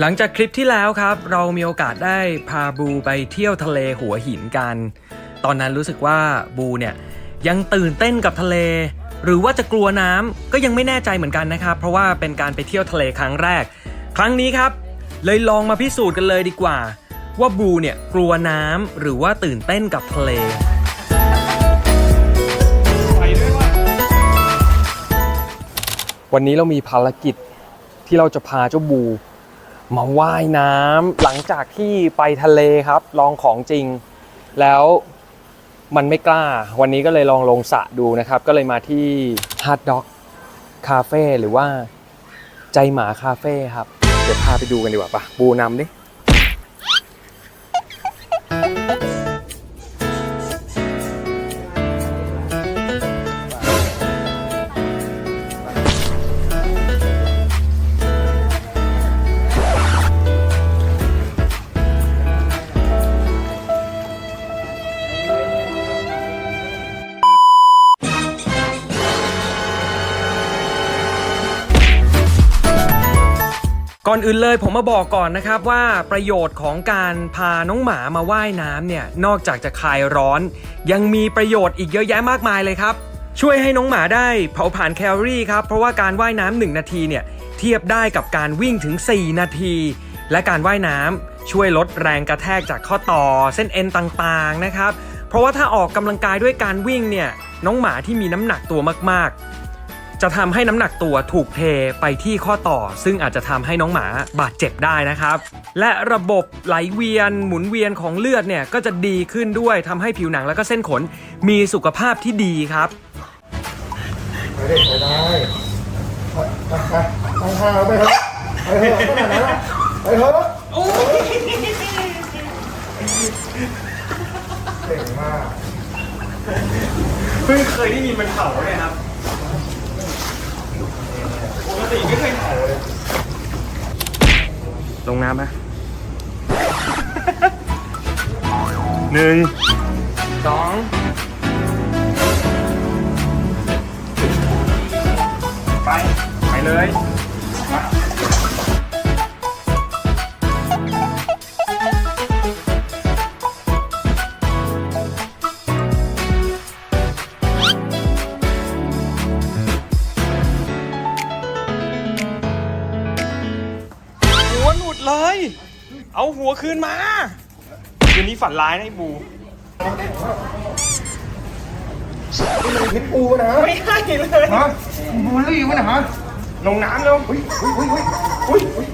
หลังจากคลิปที่แล้วครับ เรามีโอกาสได้พาบูไปเที่ยวทะเลหัวหินกัน ตอนนั้นรู้สึกว่าบูเนี่ยยังตื่นเต้นกับทะเล หรือว่าจะกลัวน้ำก็ยังไม่แน่ใจเหมือนกันนะครับ เพราะว่าเป็นการไปเที่ยวทะเลครั้งแรก ครั้งนี้ครับ เลยลองมาพิสูจน์กันเลยดีกว่า ว่าบูเนี่ยกลัวน้ำหรือว่าตื่นเต้นกับทะเลวันนี้เรามีภารกิจที่เราจะพาเจ้าบู มาว่ายน้ำหลังจากที่ไปทะเลครับ ลองของจริง แล้วมันไม่กล้า วันนี้ก็เลยลองลงสระดูนะครับ ก็เลยมาที่ Hard Dog Cafe หรือว่าใจหมาคาเฟ่ครับ เดี๋ยวพาไปดูกันดีกว่าปะบูนำดิ ก่อนอื่นเลยผมมาบอกก่อนนะครับว่าประโยชน์ของการพาน้องหมามาว่ายน้ำเนี่ยนอกจากจะคลายร้อน ยังมีประโยชน์อีกเยอะแยะมากมายเลยครับ ช่วยให้น้องหมาได้เผาผลาญแคลอรี่ครับเพราะว่าการว่ายน้ำหนึ่งนาทีเนี่ยเทียบได้กับการวิ่งถึง 4 นาที และการว่ายน้ำช่วยลดแรงกระแทกจากข้อต่อเส้นเอ็นต่างๆนะครับ เพราะว่าถ้าออกกำลังกายด้วยการวิ่งเนี่ยน้องหมาที่มีน้ำหนักตัวมาก จะทำให้น้ำหนักตัวถูกเทไปที่ข้อต่อ ซึ่งอาจจะทำให้น้องหมาบาดเจ็บได้นะครับ และระบบไหลเวียนหมุนเวียนของเลือดเนี่ยก็จะดีขึ้นด้วยทำให้ผิวหนังแล้วก็เส้นขนมีสุขภาพที่ดีครับไปเด็กไปได้ไปไปไปไปหาไปเถอะไปเถอะขนาดนั้นอะไปเถอะเก่งมากเพิ่งเคยได้ยินมันเผาเลยครับ ติไม่เคยเผาเลยลงน้ำไหมหนึ่งสองไป ไปเลย เอาหัวคืนมาคืนนี้ฝันร้ายนะไอ้บูนี่พิษปูนะไม่ให้เลยฮะบูลลี่วะนะฮะลงน้ำเร็วอุ้ยอุ้ยอุ้ยอุ้ยอุ้ย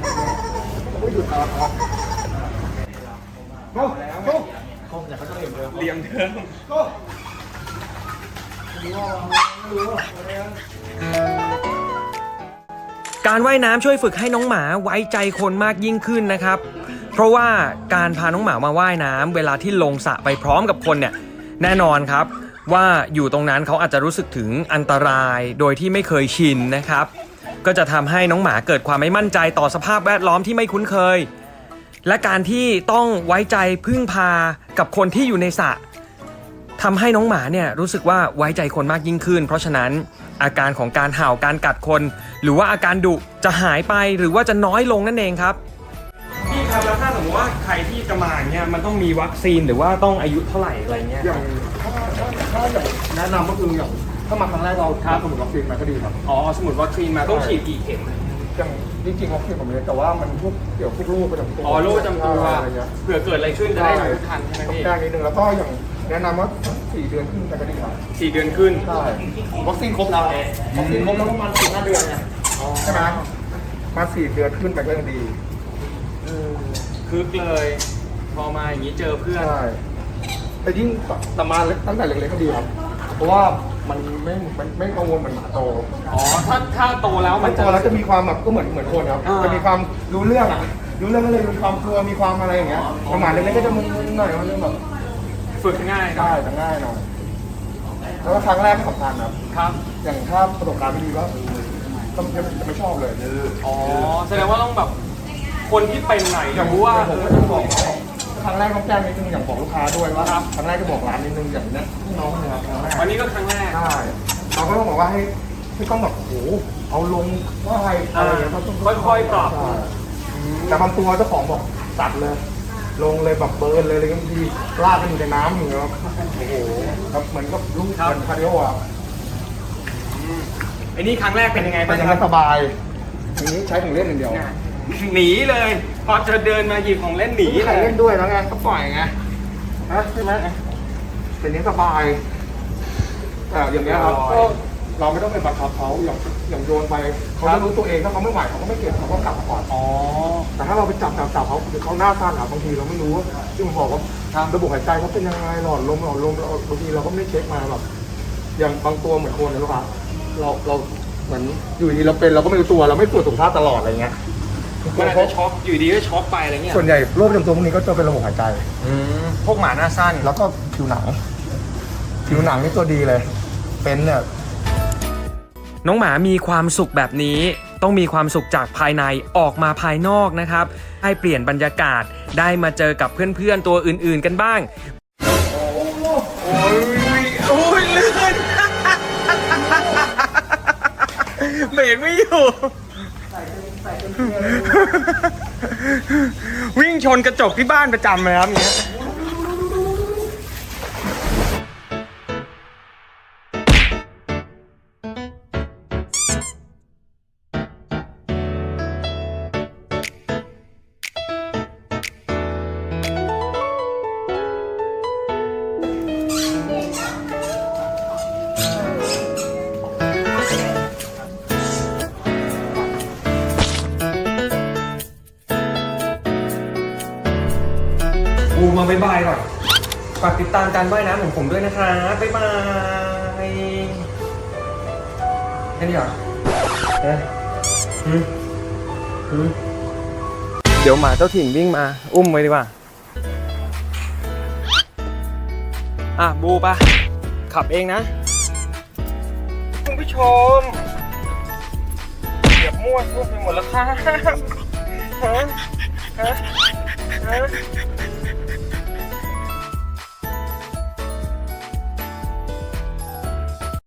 อุ้ยหยุดเอาเอาเอาเอาเหลี่ยมเดิมเอาการว่ายน้ำช่วยฝึกให้น้องหมาไว้ใจคนมากยิ่งขึ้นนะครับเพ ราะว่าการพาน้องหมามาว่ายน้ำเวลาที่ลงสระไปพร้อมกับคนเนี่ยแน่นอนครับ ว่าอยู่ตรงนั้นเขาอาจจะรู้สึกถึงอันตรายโดยที่ไม่เคยชินนะครับ ก็จะทำให้น้องหมาเกิดความไม่มั่นใจต่อสภาพแวดล้อมที่ไม่คุ้นเคย และการที่ต้องไว้ใจพึ่งพากับคนที่อยู่ในสระทำให้น้องหมาเนี่ยรู้สึกว่าไว้ใจคนมากยิ่งขึ้น เพราะฉะนั้นอาการของการเห่าการกัดคน หรือว่าอาการดุจะหายไปหรือว่าจะน้อยลงนั่นเองครับ มมติว่าใครที่จะมาเนี่ยมันต้องมีวัคซีนหรือว่าต้องอายุเท่าไหร่อะไรเงี้ย อย่างถ้าถ้าถ้าอย่างแนะนำก็คืออย่างถ้ามาครั้งแรกเราถ้าสมุดวัคซีนมาก็ดีครับ อ๋อ สมมติวัคซีนมาต้องฉีดกี่เข็ม อย่างจริงๆวัคซีนผมเลยแต่ว่ามันพวกเกี่ยวกับพวกโรคประจำตัวอ๋อโรคประจำตัวอะไรเงี้ยเผื่อเกิดอะไรขึ้นจะได้รู้ทันใช่ไหมต้องพี่แก้นิดนึงแล้วก็อย่างแนะนำว่าสี่เดือนขึ้นไปก็ดีครับสี่เดือนขึ้นใช่วัคซีนครบแล้ววัคซีนครบแล้วประมาณสี่ห้าเดือนไงใช่ไหมมาสี่เดือนขึ้นไปก็ยังดี คึกเลย พอมาอย่างนี้เจอเพื่อน ใช่แต่ยิ่งแต่มาตั้งแต่เล็กๆก็ดีครับ เพราะว่ามันไม่ไม่ไม่กังวลเหมือนหมาโต อ๋อ ถ้าถ้าโตแล้วมัมันนจะโตแล้วจะมีความแบบก็เหมือนเหมือนคนครับอ่า จะมีความรู้เรื่องอะรู้เรื่องก็เลยมีความกลัวมีความอะไรอย่างเงี้ยแต่หมาเล็กๆก็จะมึนๆหน่อยมันเรื่องแบบฝึกง่ายได้แต่ง่ายหน่อยแล้วก็ครั้งแรกไม่สำคัญครับ ครับ อย่างถ้าประสบการณ์ไม่ดีก็ก็จะจะไม่ชอบเลย อ๋อ แสดงว่าต้องแบบ คนที่เป็นไหนอย่างรู้ว่าผมก็จะบอกครั้งแรกต้องแจ้งนิดนึงอย่างบอกลูกค้าด้วยว่าครั้งแรกจะบอกร้านนิดนึงอย่างเนี้ยพี่น้องเนี่ยครับครั้งแรกวันนี้ก็ครั้งแรกใช่เราก็ต้องบอกว่าให้ให้ต้องแบบโอ้โหเอาลงว่าอะไรอะไรอย่างเงี้ยต้องค่อยๆปรับใช่แต่บางตัวเจ้าของบอกตัดเลย ลงเลยแบบเบิร์นเลยเลยบางทีลากกันอยู่ในน้ำอย่างเงี้ยครับโอ้โหครับเหมือนกับลูกเหมือนคาร์ดิโออะไอ้นี่ครั้งแรกเป็นยังไงแต่บ้างยังครัไม่บสบายทีนี้ใช้ของเล่นอย่างเดียว หนีเลย พอจะเดินมาหยิบของเล่นหนีใครเลยเล่นด้วยแล้วไงก็ปล่อยไงนะใช่ไหมแต่นี้สบายแต่อย่างเงี้ยครับก็เราไม่ต้องไปบังคับเขาอย่างอย่างโยนไปเขาจะรู้ตัวเองถ้าเขาไม่ไหวเขาก็ไม่เก็บเขาก็กลับมาก่อนอ๋อแต่ถ้าเราไปจับจับจับเขาคือเขาหน้าสั้นอะบางทีเราไม่รู้ที่ผมบอกว่าระบบหายใจเขาเป็นยังไงหลอดลมหลอดลมเราบางทีเราก็ไม่ได้เช็คมาแบบอย่างบางตัวเหมือนคนนะลูกค้าเราเราเหมือนอยู่ดีเราเป็นเราก็ไม่รู้ตัวเราไม่ตรวจสุขภาพตลอดอะไรเงี้ย มันอาจจะช็อกอยู่ดีก็ช็อกไปอะไรเงี้ยส่วนใหญ่โรคประจำตัวพวกนี้ก็จะเป็นระบบหายใจ อืมพวกหมาหน้าสั้นแล้วก็ผิวหนัง ผิวหนังนี่ตัวดีเลย เป็นเนี่ยน้องหมามีความสุขแบบนี้ ต้องมีความสุขจากภายในออกมาภายนอกนะครับ ให้เปลี่ยนบรรยากาศได้มาเจอกับเพื่อนๆตัวอื่นๆกันบ้าง โอ้ยโอ้ยลื่นเบรกไม่อยู่ วิ่งชนกระจกที่บ้านประจำเลยครับเนี้ย บูมาบายบายก่อนฝากติดตามการว่ายน้ำของผมด้วยนะครับบายบายแค่นี้เหรอเฮ้ยหืมหืมเดี๋ยวหมาเจ้าถิ่นวิ่งมา อุ้มไว้ดีกว่า อะ บูปะขับเองนะ คุณผู้ชมเหยียบมั่วทั่วไปหมดแล้วครับฮะฮะฮะ